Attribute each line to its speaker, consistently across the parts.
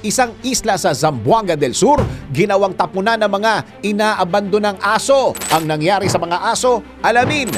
Speaker 1: Isang isla sa Zamboanga del Sur, ginawang tapunan ng mga inaabandonang aso. Ang nangyari sa mga aso, alamin.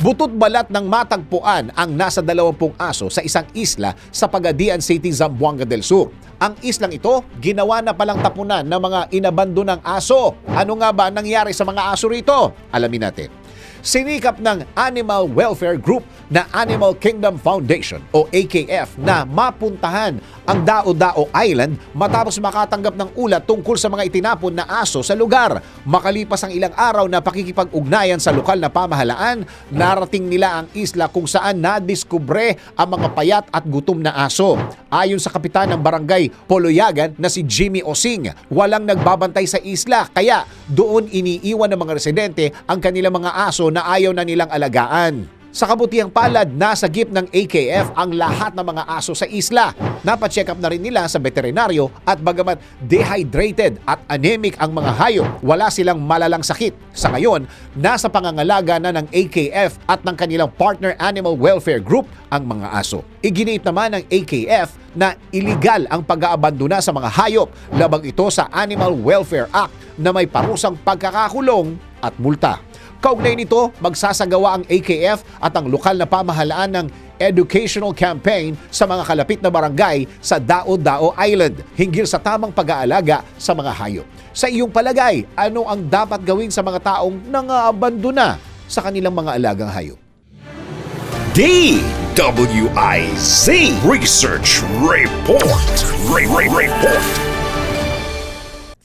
Speaker 1: Butot balat ng matagpuan ang nasa 20 aso sa isang isla sa Pagadian City, Zamboanga del Sur. Ang islang ito, ginawa na palang tapunan ng mga inabandonang aso. Ano nga ba nangyari sa mga aso rito? Alamin natin. Sinikap ng Animal Welfare Group na Animal Kingdom Foundation o AKF na mapuntahan ang Dao-Dao Island matapos makatanggap ng ulat tungkol sa mga itinapon na aso sa lugar. Makalipas ang ilang araw na pakikipag-ugnayan sa lokal na pamahalaan, narating nila ang isla kung saan nadiskubre ang mga payat at gutom na aso. Ayon sa kapitan ng barangay Poloyagan na si Jimmy Osing, walang nagbabantay sa isla kaya doon iniiwan ng mga residente ang kanilang mga aso na ayaw na nilang alagaan. Sa kabutihang palad, nasa gip ng AKF ang lahat ng mga aso sa isla. Napacheck up na rin nila sa veterinaryo at bagamat dehydrated at anemic ang mga hayop, wala silang malalang sakit. Sa ngayon, nasa pangangalaga na ng AKF at ng kanilang partner animal welfare group ang mga aso. Iginiit naman ng AKF na iligal ang pag-aabandona sa mga hayop labang ito sa Animal Welfare Act na may parusang pagkakakulong at multa. Kaugnay nito, magsasagawa ang AKF at ang lokal na pamahalaan ng educational campaign sa mga kalapit na barangay sa Dao-Dao Island hinggil sa tamang pag-aalaga sa mga hayop. Sa iyong palagay, ano ang dapat gawin sa mga taong nangaabandona sa kanilang mga alagang hayop?
Speaker 2: DWIZ Research Report. Re- Re- Report.